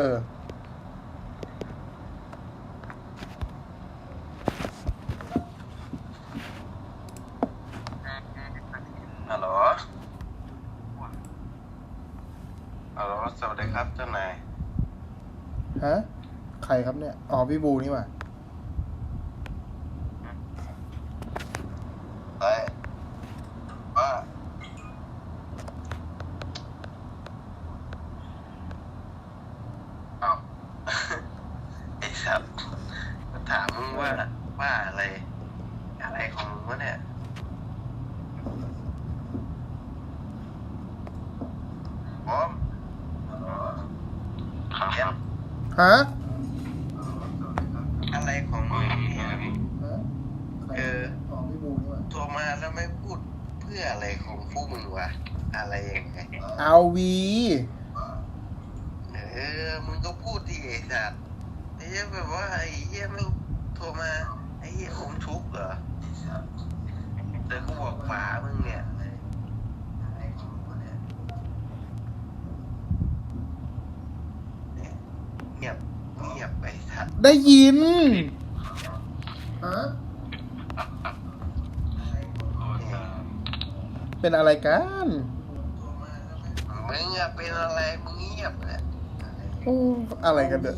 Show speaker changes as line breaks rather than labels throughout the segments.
อ
ฮัลโหล ฮัลโหล สวัสดีครับเจ้านาย
ฮะ ใครครับเนี่ย อ๋อ พี่บูนี่หว่า
เฮ้ยว่าเอา ไอ้สัตว์มาถามมึงว่าว่าอะไร อะไรของมึงวะเนี่ยบอมครับ
ฮะ
อะไรของมึงเนี่ย
ฮะใคร
เออ
อ๋อพี่บูนี่หว่า
โทรมาแล้วไม่พูดเพื่ออะไรของพวกมึงวะอะไรอย่างไง
เอาวี
เออมึงก็พูดดิไอ้สัตว์ไอ้เหี้ยแบบว่าไอ้เหี้ยไม่งโทรมาไอ้เหี้ยอมทุกข์เหรอแต่กูบอกป๋ามึงเนี่ย เงียบเงียบไปสัตว์
ได้ยิน ฮะเป็นอะไรกัน
มึงอะเป็นอะไรมึงเงียบเนี่ย
โอ้อะไรกันเนี่ย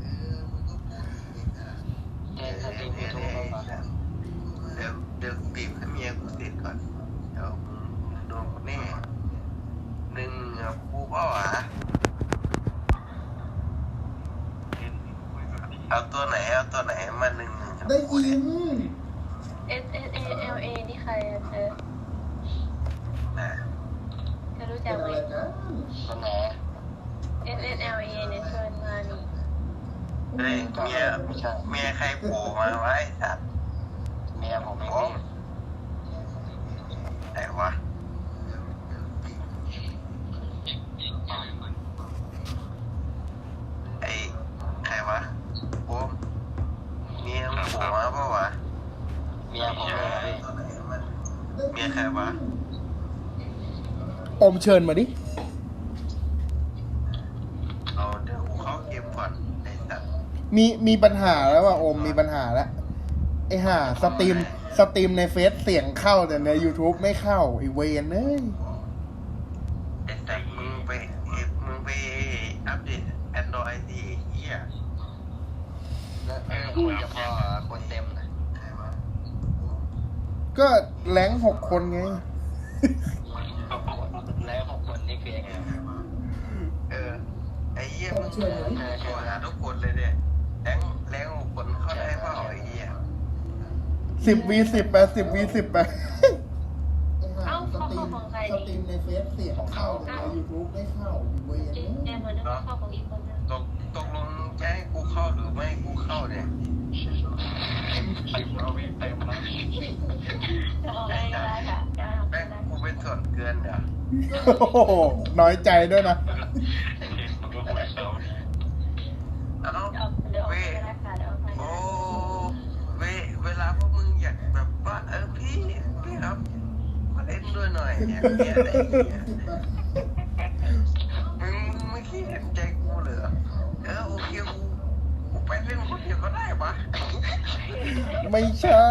เออ มึงก็พูดดิไอ้สัตว์เดี๋ยวเดี๋ยวเดี๋ยวเดี๋ยวบีบให้เมียกูเสร็จก่อน เดี๋ยวมึงโดนกูแน่หนึ่งอะกูเปล่าวะเอาตัวไหน เอาตัวไหนมาหนึ่งอะ
ได้ยิน
S S A L A นี่ใครอะเธอ
นะ
เธอรู้
เป็
จั
น
กไหม
อะไรกัน
ตัวไหน
S S L A เนี่ยชวนมานี่
เฮ้ยเมียเมียใครโผล่มาไวะไอ้สัตว์
เมียผมเอง
โอ้ไหนวะไอ้ใครวะโอ้มเมียมึงโผล่มาเปล่าวะ
เมียผมเองพี่
เมียใครวะ
อมเชิญมาดิ
เอาเดี๋ยวกูเข้าเกมก่อนไอ้สัตว์
มีมีปัญหาแล้วว่าอมมีปัญหาแล้วไอ้ห่าสตรีมสตรีมในเฟซเสียงเข้าแต่ใน YouTube ไม่เข้าไอเวนเอ้ย
ไอ้สัตว์มึงไปเอ่อมึงไปอัปเดต Android ดิไอ้เหี้ย
แล้วเออคุยกับพ่อคนเต็มนะ
ใครวะ
ก็แรงหกคนไง
แล้วหกคนนี่คือยังไง
เออไอ้เหี้ยมึง
เชื่อไหม
โทรหาทุกคนเลยเนี่ย แรงแรงหกคนเข้าได้เปล่าไอ้เหี้ย
สิบวีสิบไปสิบวีสิบไป
เอ้าเขาเข้าของใคร
สตรี
นี่
มในเฟซเสียงเข้าแต่ใน YouTube ไม่เข้าไอเวน
เอ๊ะแอมมันนึกว่าเข้าของอีกคนนึง
ตกตกลงจะให้กูเข้าหรือไม่ให้กูเข้าเนี่ย
เราวิ่งเต็มนะ
จะออกได้ก็ได้ค่ะจะออก
แม่
ได้
งกูเป็นส่วนเกินเดี๋ยว
โอ้โหน้อยใจด้วยนะ
มันก็คุยเรา
เอ้า
จะออกเดี๋ยวออก
เว้ย
ก็ได้ค่ะเดี๋ยวออกไป
โอ้เวเวลาพวกมึงอยากแบบว่าเออพี่พี่ครับมาเล่นด้ว ยหน่อยอย่างเงี้ยไอ้เหี้ยมึงมึงไม่คิดเห็นใจกูเหรอเออโอเคกูกูไปเล่นคนเดียวก็ได้ปะ
ไม่ใช่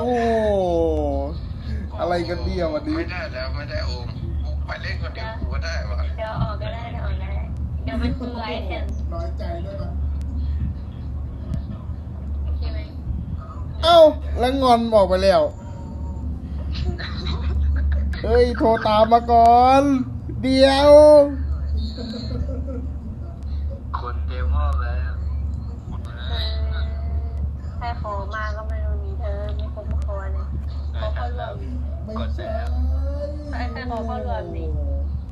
โอ้โหอะไรกันเนี่ยวันนี้
ไม่ได้แล้วไม่ได้โอมกูไปเล่นคนเดียวกูก็ได้ปะ
เดี๋ยวออกก็ได้เดี๋ยวออกก็ได้เดี๋ยวมันคือไลท์แทน
น้อยใจด้วยนะ
ใช่ไหม
เอ้าแล้วงอนบอกไปแล้ว เฮ้ย โทรตามมาก่อน เดี๋ยว
คนเต็มห้องเลย
เออใครขอมาก็ไม่รู้นี่เธอมีคนมาขอเนี่ยขอเข้ารวม
ไม่
กด
ใช่
แล้ว
ใครใครขอเข้ารวมนี่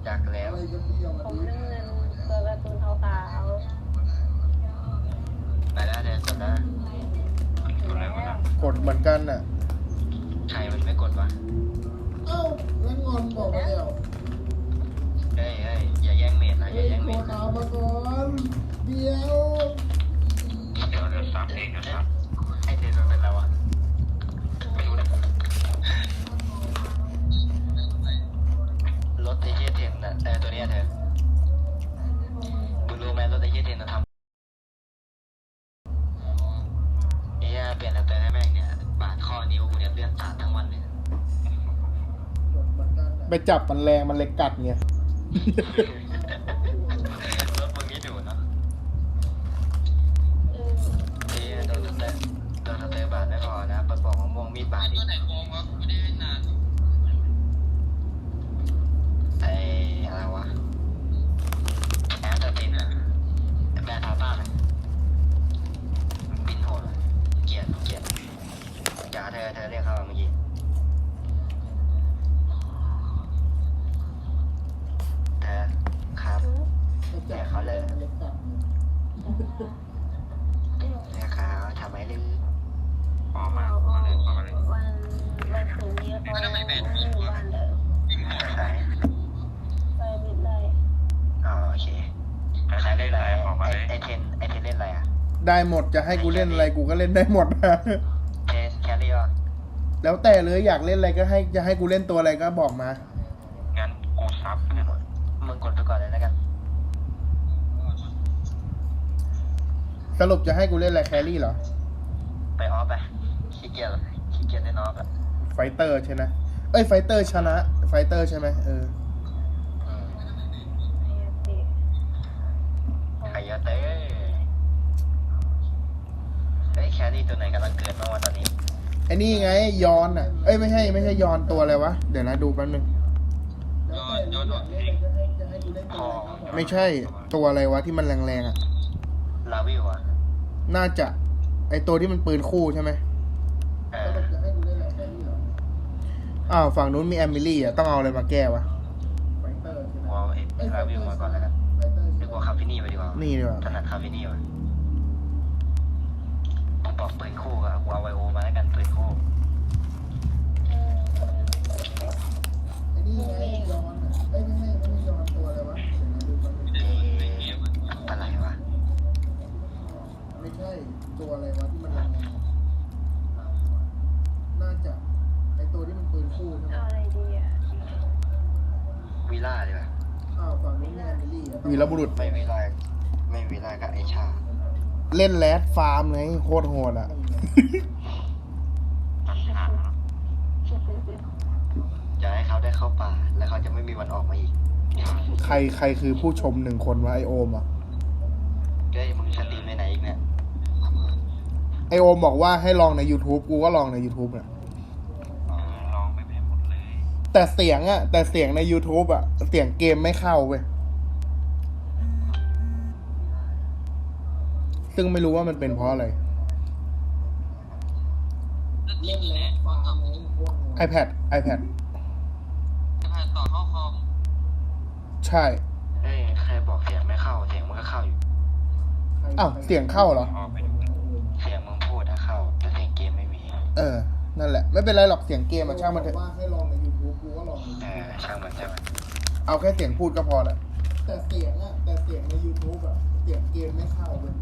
จากแล้ว
อะไรกันเนี่ย
ผ
วัน
ม
นี้
เรื่องเงินตัวการ์ตูนขาว
ไปแล้วเดี๋ยวกดแล้ว
ๆแล้ว
กดเหมือนกันน่ะ
ใครมันไม่กดวะ
เอ้าแล้ว งอนบอกไปแล้ว
เฮ้ยเฮ้ยอย่าแย่งเมดนะอ
เฮ้
ย่าแย่ง
โท
เมดนะ
ตามมาก่อนเดี๋ยว
เดี๋ยวเดี๋ยวสับเองนะครับให้เดนมันเป็นเราอะไม่รู้นะรถไอ้เหี้ยเทนน่ะแต่ตัวเนี้ยเธอ
ไปจับมันแรงมันเลยกัดไง
รถมึงนี่ดุเนาะ
เออ
เอ้โดนสเตอร์โดนสเตอร์บาดไม่พอนะเปิดบอกมะม่วงมีดบาดอีกไอ้อะไรวะแอนเตอร์ตินอะแบนอาบ้าไหมบินโหดเลยเกลียดเกลียดอย่าเธอเธอเรียกเขาเมื่อกี้เธอครับ เรียกเขาเลยเรียกเขาทำไมลืมออกมา
เอา
ออก
เอา
มาเลยออกมาเลย
วันวันคืนนี้เขาไม่อยู่บ้านเด้อ
ใช่
ไปบิดเลย
อ๋อโอเคใครเล่นอะไรออกมาเลยไอเทนไอเทนเล่นอะไรอะ
ได้หมดจะให้กูเล่นอะไรกูก็เล่นได้หมด
เทนแครี่อะ
แล้วแต่เลยอยากเล่นอะไรก็ให้จะให้กูเล่นตัวอะไรก็บอกมา
งั้นกูซับกันหมดมึงกดไปก่อนเลยแล้วกัน
สรุปจะให้กูเล่นอะไรแครี่เหรอ
ไปออฟไปขี้เกียจขี้เกียจเล่นออฟอะ
ไฟเตอร์ใช่ไหมเอ้ยไฟเตอร์ชนะ ไฟเตอร์ใช่ไหมเออ
อืม
ไอ้ติ
ใครเยอะเต้เฮ้ยแครี่ตัวไหนกำลังเกิดบ้างวะตอนนี้
ไอ้นี่ไงยอนอะ เอ้ยไม่ใช่ไม่ใช่ยอนตัวอะไรวะ เดี๋ยวนะดูแป๊บนึง
พอ
ไม่ใช่ตัวอะไรวะที่มันแรงๆอะ
ลาวิวอะ
น่าจะ ไอตัวที่มันปืนคู่ใช่ไหม
เออ
อ้าวฝั่งนู้นมีแอมิลี่อะต้องเอาอะไรมาแก้วะ
วอลเอลาวิวมาก่อนแล้วกันดีกว่าคาฟินี่ไปดีกว่า
นี่ดีกว่า
ถนัดคาฟินี่วะผมบอกปืนคู่กับวาไวโอมาแล้วกันปืนคู่
เออ
ไอ้นี่ไงยอนอะเอ้ยไม่ใช่ไม่ใช่ยอนตัวอะไรวะ
ไม่
ใช่ตัวอะไรวะที่มันแรงๆน่าจะไอตัวที่มันปืนคู่ใช่ไหม
เอาอะไรดีอะ
วีล่าดีกว่า
อ้าวฝั่งนู้นมีแอมิลี่อะวีรบุรุษ
ไม่วีล่าไม่วีล่ากับไอชา
เล่นแรดฟาร์มไงโคตรโหดอะ
จะให้เขาได้เข้าป่า แล้วเขาจะไม่มีวันออกมาอีก
ใครใครคือผู้ชมหนึ่งคนวะไอโอมอะ
เฮ้ยมึงสตรีมไปไหนอีกเนี่ย
ไอโอมบอกว่าให้ลองใน YouTube กูก็ลองใน YouTube เนี่ย
ลองไม่เป็นหมดเลย
แต่เสียงอะแต่เสียงใน YouTube อะเสียงเกมไม่เข้าเว้ยซึ่งไม่รู้ว่ามันเป็นเพราะอะไร iPad iPad
จะผ่านต่อเข้าคอม
ใช่
เฮ้ยใครบอกเสียงไม่เข้า เสียงมันก็เข้าอยู่
อ้าวเสียงเข้าเหรอ
เเอ
อ นั่นแหละ ไม่เป็นไรหรอกเสียงเกมอะช่างมันเถอะว่าให้ลองใน YouTube กูก็ลอง
เออช่างมันช่างมัน
เอาแค่เสียงพูดก็พอละแต่เสียงอะแต่เสียงใน YouTube อะเสียงเกมไม่เข้าเว้ย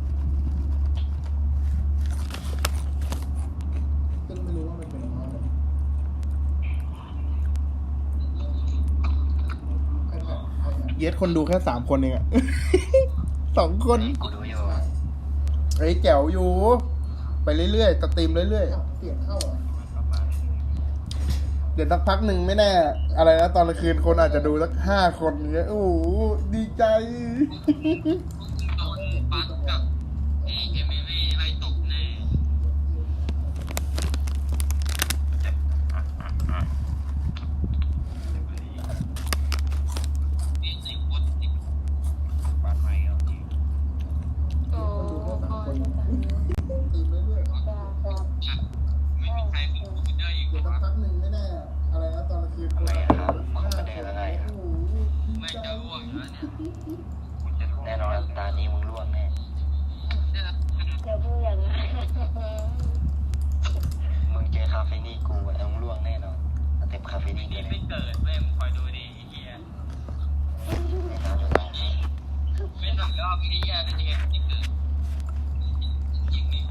ซึ่งไม่รู้ว่ามันเป็นเพราะอะไรเย็ดคนดูแค่สามคนเองอะ สองคน
กูดูอยู่
เฮ้ยแจ๋วอยู่ ไปเรื่อยๆสตรีมเรื่อยๆเสียงเข้าเดี๋ยวสักพักหนึ่งไม่แน่ อะไรนะตอนกลางคืนคนอาจจะดูสักห้าคนเงี้ยโอ้โหดีใจ
ปักกับเอเอ็มวีไล่ตกแน่
โอ้โหจ้าจ้า
ไม่มีใครพูดได้อีก
เดี๋ยวสักพักหนึ่งไม่แน่ อะไรนะตอนกลางคืนคนอาจจะดูสักห้าคนโอ้โหดี
ไม่
ใจ
จะร่วง แล้วเนี่ยแน่นอนตานี้มึงร่วงแน่
เดี๋ยวพูดอย่างนั้น
มึงเจอคาเฟนี่กูอะมึงร่วงแน่นอนเต็มคาเฟนี่เลย
ไม่เกิดเว้ยมึงคอยดูดิไอ้เฮีย
ไม่ทำจะต้อง
ไม่หลังรอบไอ้เฮียน่าจะเห็นที่เกิดจริงๆนี่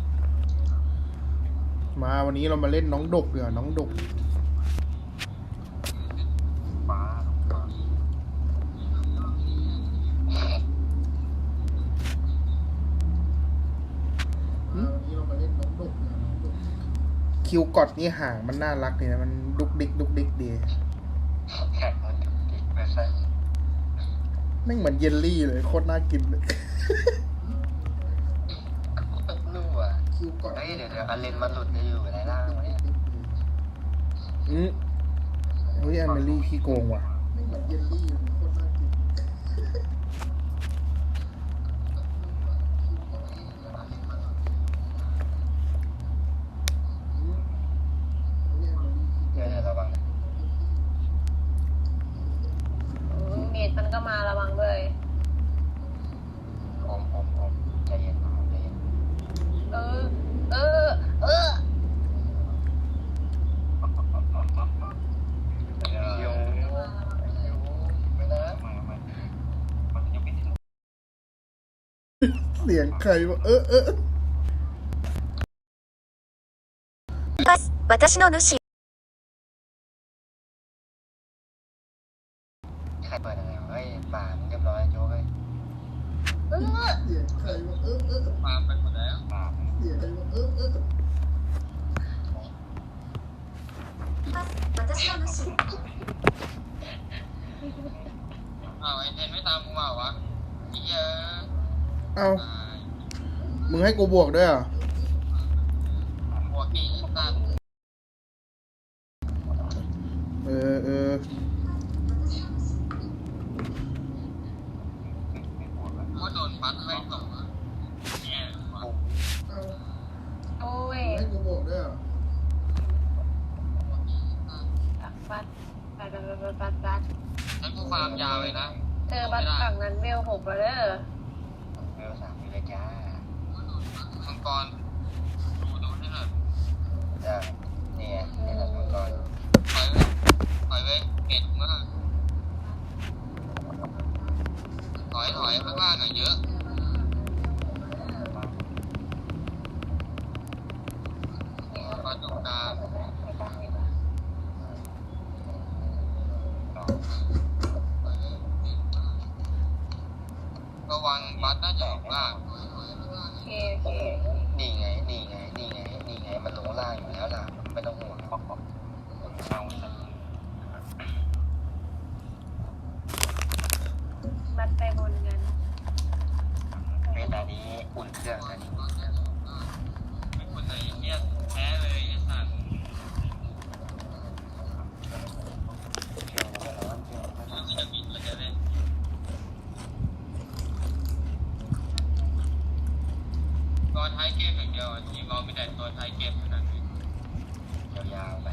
มาวันนี้เรามาเล่นน้องดกเดี๋ยวาน้องดก
ฟ้าฟ้า
คิวกอดนี่ห่างมันน่ารักดีนะ มันดุกดิกดุกดิกดี
แข่งมึงใส่
แม่งเหมือนเยลลี่เลยโคตรน่ากินเลย
นู่อะเฮ้ยเดี๋ยวเดี๋ยวอันเลนมันหลุดจะอยู่ในล่างวะเนี่ย
อืมเฮ้ยแอมเมลี่ขี้โกงว่ะไม่เหมือนเยลลี่เลยโคตรน่ากิน
เดี๋ยวเดี๋ยวระวังนะ
อืมเมดมันก็มาระวังด้วย
อมอมอมใจเย็นอมใจเย็น
เออ เออ เออ
โยไม่นะ
เสียงใครวะเออเออ
バス私の主
ใครเปิดอะไรวะเฮ้ยป่ามันเรียบร้อยโจ้เฮ้ย
เออ
เสียงใครวะเออเออ
ฟาร์มไปหมดแล้ว
ป่ามัน
เสียงใครวะเออเออ
私の主
อ้าวไอเทนไม่ตามกูมาวะไอ้เหี้ย
เอา
ตาย
มึงให้กูบวกด้วยเหรอะ
หัวกี่สัตว์
เออเออ
ว่าโดนปัดแม่งสองอะเนี่ย
โอ้ย
ให้กูบวกด้วยเหรอ
ปัดปัดปัดปัดปัดปัดปัด
แล้วกูฟาร์มยาวเลยนะ
เธอบัดฝั่งนั้นเวลหกแล้วเด้อ
เวลสามวิเลยจ้า
มังกรดูดูให้หน่อย
จ้าเนี่ยนี่แหละมังกร
ถอยไว้ถอยไว้เก็ดมากถอยถอยข้างล่างอะเยอะปลาตรงกลางระวังบัตน่าจะออกล่าง
โอเคโอเค
นี่ไง นี่ไง นี่ไง นี่ ได้อยู่แล้วล่ะไม่ต้องห่วงเอา
บัดไปบนกัน
เมตานี้อุ่นเครื่องนะนี่
ไม่ควรเลยเฮียแพ้เลยไอ้สัตว์
เครื่องไม่ร้อนเครื่องไม่ร้อน
มันจะบินมันจะเล่นตอนท้ายเกมอย่างเดียวทีมเราไม่ได้ตอนท้ายเกมเท่านั้นเอง
ยาวๆไป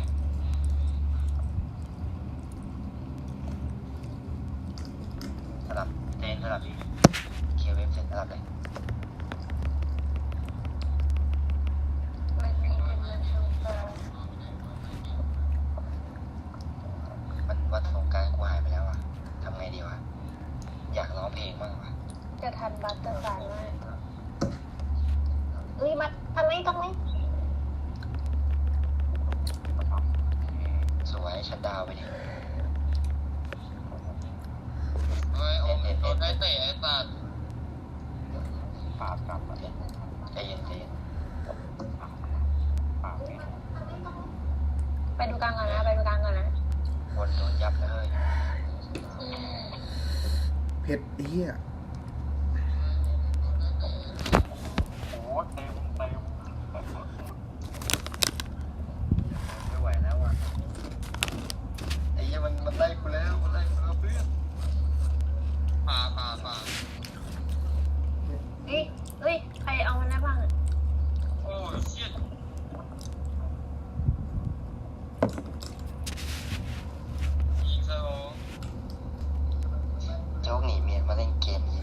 ส ลับเจนสลับดีเคลียร์เว็บเสร็จสลับเลย
มันมีเป็นมันชูตา
วันวันสงกรารกูหายไปแล้วอะทำไงดีวะ อยากร้องเพลงบ้างวะ
จะทันบัตจะสายมากเฮ้ยบัตทำไมตรงนี้
สวยชันดาวไปดิ
เฮ้ยโอ้โหโดนได้เตะไอ้สัตว์
ปาบกลับมาเลยใจเย็นใจเย็นปาบไม่
ไปดูกลางก่อนนะ ไปดูกลางก่อนนะ
วนโดนยับเลย
เผ็ดเฮีย
โอ้เต็มเต็มไม่ไหวแล้วอะไอ้เหี้ยมันมันไล่กูแล้วมันไล่กูแล้วเพื่อน
ป่าป่าป่า
เฮ้ยเฮ้ย ใครเอามันได้บ้างอะ
โอ้ยเชี่ยยิงซะโอ้
โจ๊ กหนีเมียมาเล่นเกมนี้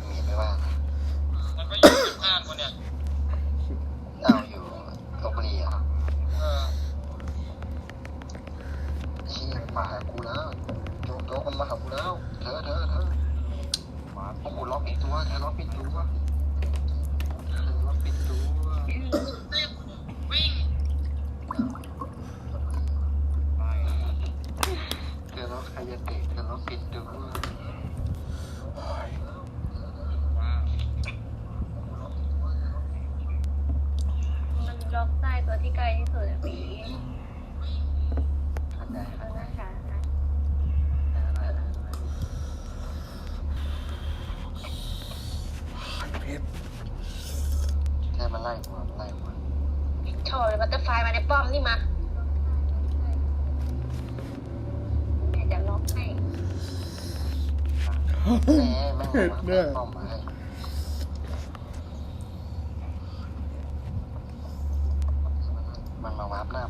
ตัว
ที่ใก
ล้ที่สุดอะหวีอาตัวเอา
หน้าช้านะเอ
อ
เอาหน้า
ช้
เพชร
แค่มันไล่หัมันไล่หั
โชว์เลยบัตเตอร์ไฟมาในป้อมนี่มาแม่จะล็อกให้
แหมแม่
เอ
ป้อมมาให้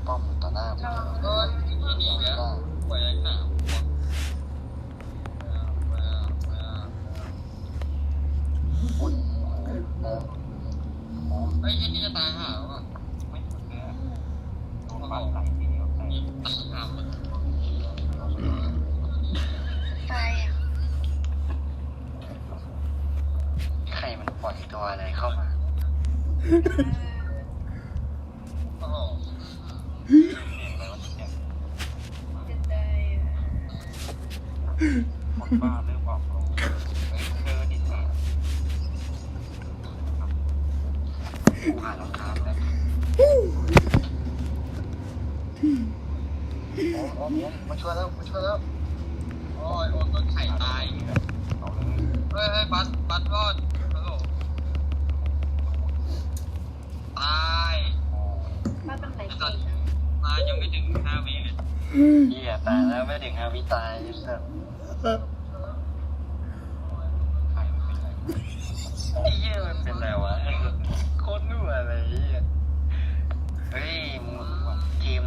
ป้อมต่อหน้าผม
ระวัง
ก็ที่นี่แล้วปล่อยหนา
อุ้ยโอ้โห
ไอ้ยี่นี่จะตายหาว่ะ
ไม่ถึงเลยโดนฟันไหลทีเดียวตา
ยหาหมด
ตายอะ
ใครมันปล่อยตัวอะไรเข้ามา
โอ้โห
จะตายอะ
คนบ้าเริ่มออกโรงเฮ้ยเจอดิสิกูหารองเท้าแล้วโอ้โอ้ มาช่วยแล้วมาช่วยแล้ว
โอ้ยโอนโดนไข่ตาย
เอาเลย
เฮ้ยเฮ้ยบัสบัสรอดฮัลโหลตาย
โอ้
บ้านเป็นไหนเก่ง
ตายยังไม่ถึงห้าวิเลย
เหี้ยตายแล้วไม่ถึงฮาวิตายสัสใครมันเป็นไรไอ้เหี้ยมันเป็นไรวะโคตรหนัวเลยไอ้เหี้ยเฮ้ยมึงทีม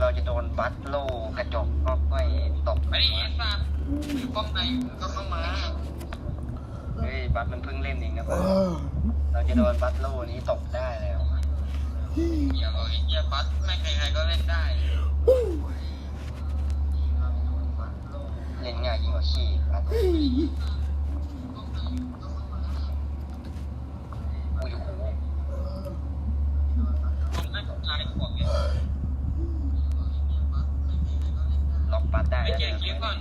เราจะโดนบัตโลกระจกก็ไม่ตบ
ไอ้ไอ้สัตว์อยู่ป้อมไหนก็เข้ามา
เฮ้ยบัตมันเพิ่งเล่นเองนะ
เออ
เราจะโดนบัตโลนี้ตบได้แล้ว
เหี้ยเอาไอ้เหี้ยบัสไม่ใครๆก็เล่นได้
เล่นง่ายยิ่งกว่าขี้บัตอุ้ยโห
ผมไม่ตายขวบเนี่ย
ล็อกบัตได้
ไอ้
แล้ว
เกียร์คลิปก่อน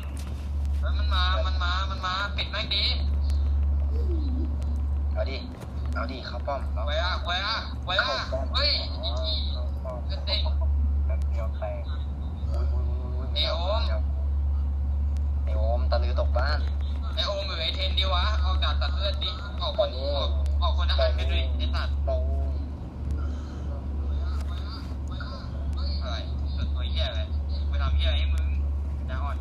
เฮ้ย มันมา มันมา มันมา ปิดแม่งดี
เอาดิ เอาดิ เข้าป้อมเอา
ไว้อะไว้อะไว้อะเฮ้ย
เด็กแบบเดียวแตกอุ้ยอุ้ยอุ้ย
ไอ้โอม
ไอโอมตะลือตกบ้าน
ไอโอมหรือไอเทนดีวะ ออกจากตัดเลือดดิ ออกคนออกออกคนอาหารไปด้วยไอสัตว์
ปู
อะไรสุดตัวเหี้ยอะไรไปทำเหี้ยอะไรให้มึงจะอ่อน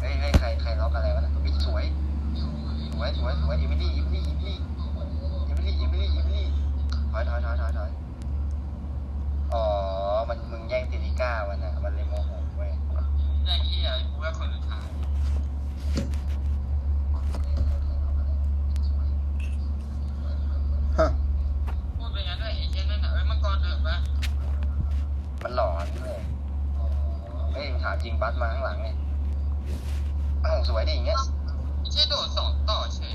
เฮ้ยเฮ้ยใคร ใครล็อกอะไรวะน่ะวิสวย สวย สวย สวยอิมิลี่อิมิลี่อิมิลี่อิมิลี่อิมิลี่อิมิลี่ถอยถอยถอยถอยถอยอ๋อ มันมึงแย่งติลิก้ามันอะ มันเลยโมโหเว้ย
แย่งเหี้ยกูแค่คนสุดท้าย
ฮะ
พูดไปงั้นด้วยไอ้เช่นนั่นน่ะเอ้ยมังกรเถอะปะ
มันหลอนเลยเฮ้ยถามจริงบัสมาข้างหลังเนี่ยอ้าวสวยดิอย่างเงี้ย
ไม่ใช่โดดสองต่อเฉย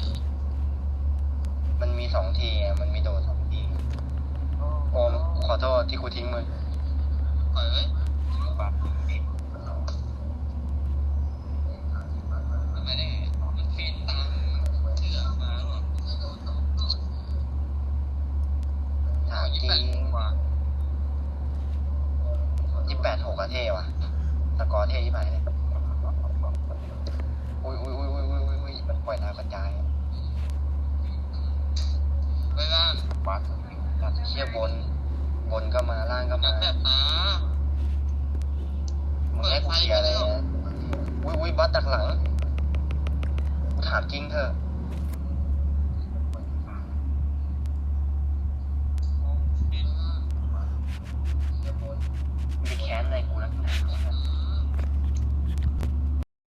มันมีสองทีอะมันมีโดดสองทีโอมขอโทษที่กูทิ้งมึง
ปล่อยเว้ย
บัส
มันไม่ได้มันเฟนตามมันเถื่อมาหรอก
ถามจ
ยี่
ริ
สิบ
ง
แปดกว่า
ยี่แปดหกอะเท่ว่ะสกอร์เท่ยี่ไหนเลยอุ้ยอุ้ยอุ้ยอุ้ยอุ้ยอุ้ยอุ้ยมันปล่อยดาวกระจายอะ
เวลา
บัสเชี่ยบน บนก็มาล่างก็
แบ
มา
บแบบตา
มึงให้กูเคลียร์อะไรนะอุ้ยอุ้ยบัสดักหลังกูถามจริงเถอะ มีแ